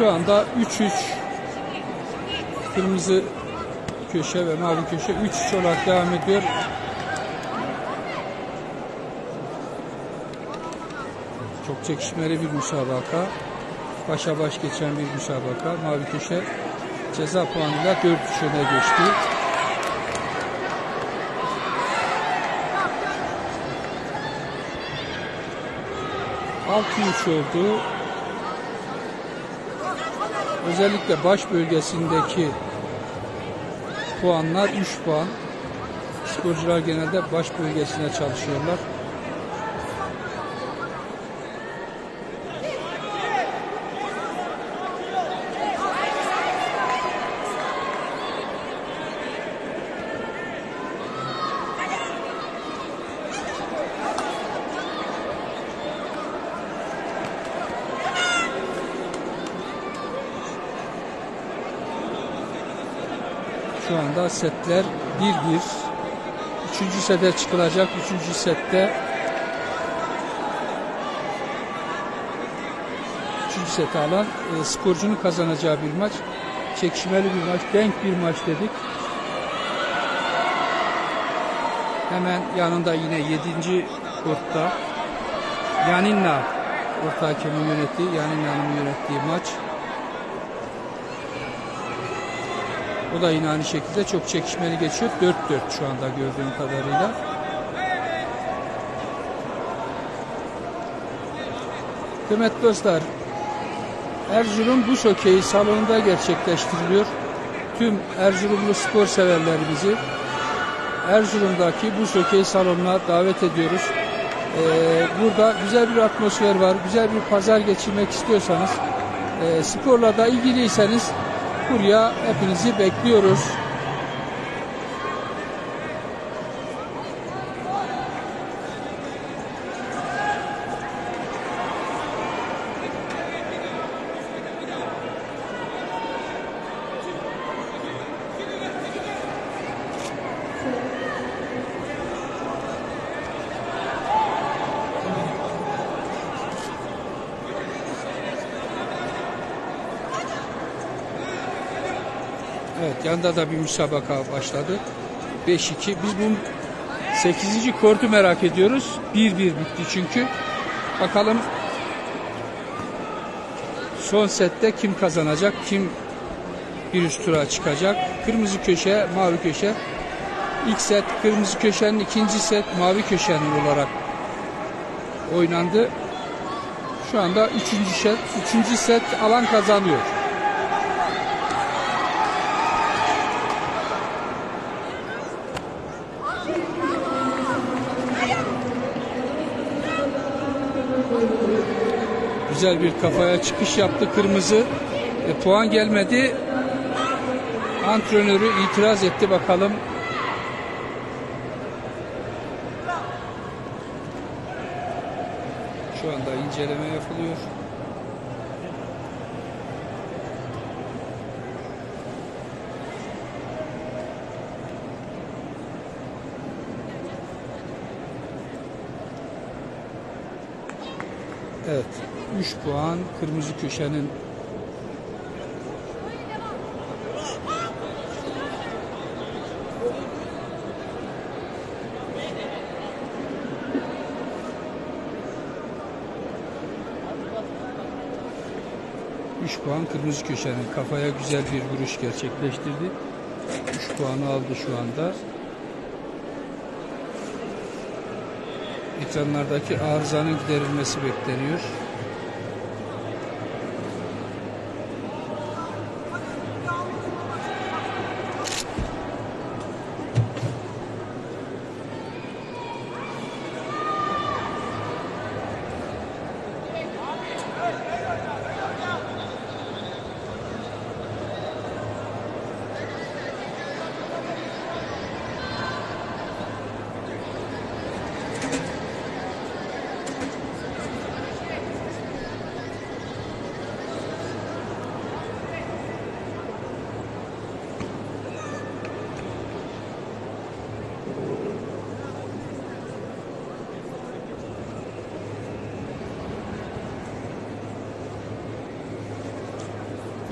Şu anda 3-3 kırmızı köşe ve mavi köşe 3-3 olarak devam ediyor. Çok çekişmeli bir müsabaka. Başa baş geçen bir müsabaka. Mavi köşe ceza puanıyla 4 öne geçti. Altı üç oldu. Özellikle baş bölgesindeki puanlar 3 puan. Sporcular genelde baş bölgesine çalışıyorlar. Şu anda setler 1-1. Üçüncü sete çıkılacak. Üçüncü sette üçüncü seti alan e, sporcunun kazanacağı bir maç. Çekişmeli bir maç, denk bir maç dedik. Hemen yanında yine 7. kortta Yaninna orta hakemin yönettiği, Yaninna'nın yönettiği maç. O da yine aynı şekilde çok çekişmeli geçiyor. 4-4 şu anda gördüğüm kadarıyla. Kıymetli dostlar, Erzurum Buz Hokeyi salonunda gerçekleştiriliyor. Tüm Erzurumlu spor severlerimizi Erzurum'daki Buz Hokeyi salonuna davet ediyoruz. Ee, burada güzel bir atmosfer var. Güzel bir pazar geçirmek istiyorsanız, e, sporla da ilgiliyseniz buraya hepinizi bekliyoruz. Yanında da bir müsabaka başladı. 5-2. Biz bu 8. kortu merak ediyoruz. 1-1 bitti çünkü. Bakalım son sette kim kazanacak? Kim bir üst tura çıkacak? Kırmızı köşe, mavi köşe. İlk set kırmızı köşenin, ikinci set mavi köşenin olarak oynandı. Şu anda üçüncü set, üçüncü set alan kazanıyor. Güzel bir kafaya çıkış yaptı kırmızı. E, puan gelmedi. Antrenörü itiraz etti bakalım. Şu anda inceleme yapılıyor. Evet. 3 puan kırmızı köşenin Üç puan kırmızı köşenin kafaya güzel bir vuruş gerçekleştirdi. 3 puanı aldı şu anda. Ekranlardaki arızanın giderilmesi bekleniyor.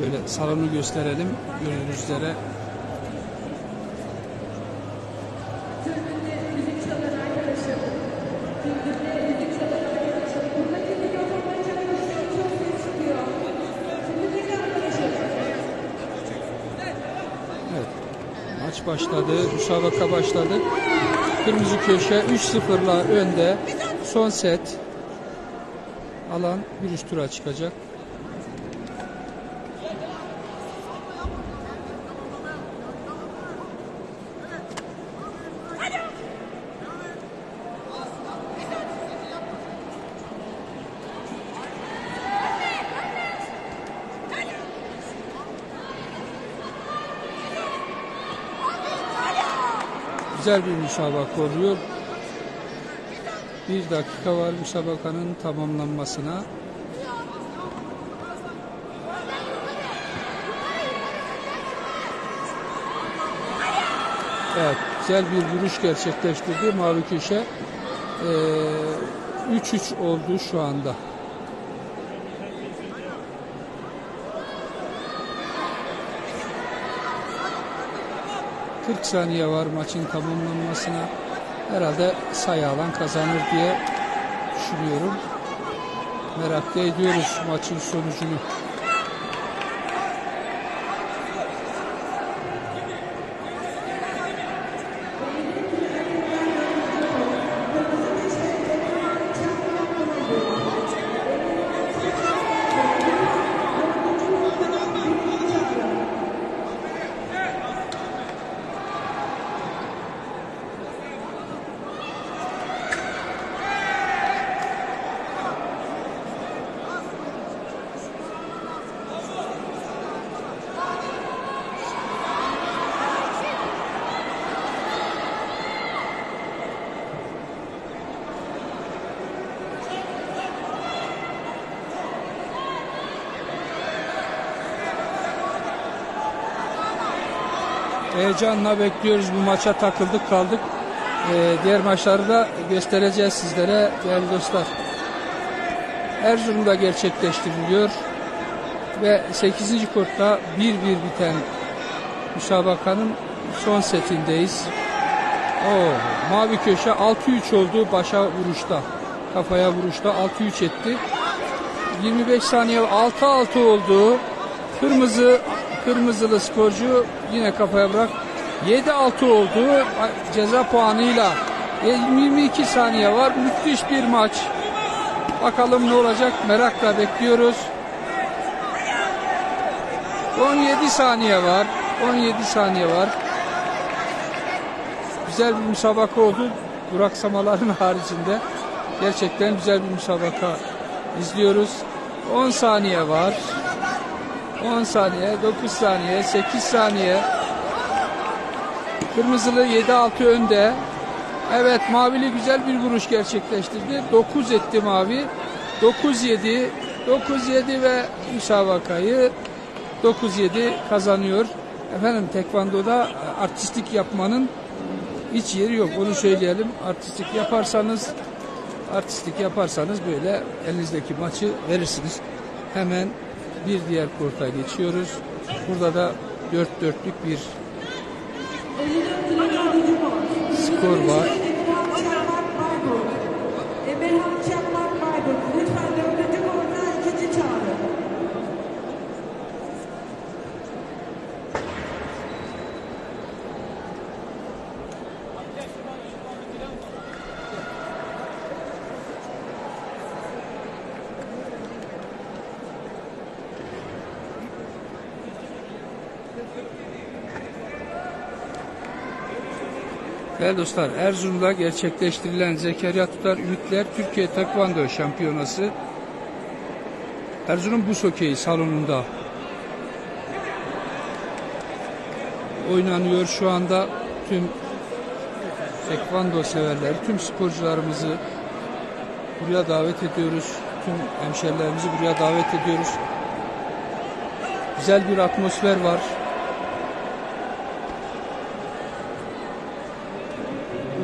Böyle salonu gösterelim gördüğünüz üzere. Evet. Maç başladı. Müsabaka başladı. Kırmızı köşe 3-0'la önde. Son set. Alan bir üst tura çıkacak. Güzel bir müsabaka oluyor. Bir dakika var müsabakanın tamamlanmasına. Evet, güzel bir vuruş gerçekleştirdi Mavi Köşe. Ee, 3-3 oldu şu anda. ...40 saniye var maçın tamamlanmasına. Herhalde sayı alan kazanır diye düşünüyorum. Merak da ediyoruz maçın sonucunu. Heyecanla bekliyoruz bu maça takıldık kaldık. Ee, diğer maçları da göstereceğiz sizlere değerli dostlar. Erzurum'da gerçekleştiriliyor ve 8. kortta 1-1 biten müsabakanın son setindeyiz. Oo, mavi köşe 6-3 oldu başa vuruşta. Kafaya vuruşta 6-3 etti. 25 saniye 6-6 oldu. Kırmızı kırmızılı sporcu yine kafaya bırak. 7-6 oldu. Ceza puanıyla 22 saniye var. Müthiş bir maç. Bakalım ne olacak merakla bekliyoruz. 17 saniye var. 17 saniye var. Güzel bir müsabaka oldu. Duraksamaların haricinde. Gerçekten güzel bir müsabaka izliyoruz. 10 saniye var. 10 saniye, 9 saniye, 8 saniye. Kırmızılı 7-6 önde. Evet mavili güzel bir vuruş gerçekleştirdi. 9 etti mavi. 9-7. 9-7 ve müsabakayı 9-7 kazanıyor. Efendim tekvandoda artistik yapmanın hiç yeri yok. Onu söyleyelim. Artistik yaparsanız artistik yaparsanız böyle elinizdeki maçı verirsiniz. Hemen bir diğer korta geçiyoruz. Burada da 4 dörtlük bir skor var. Değerli dostlar Erzurum'da gerçekleştirilen Zekeriya Tutar Ümitler Türkiye Tekvando Şampiyonası Erzurum Buz Hokeyi salonunda oynanıyor şu anda tüm tekvando severler, tüm sporcularımızı buraya davet ediyoruz. Tüm hemşerilerimizi buraya davet ediyoruz. Güzel bir atmosfer var.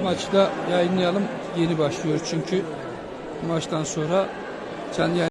Maçı da yayınlayalım. Yeni başlıyor çünkü. Maçtan sonra canlı yayın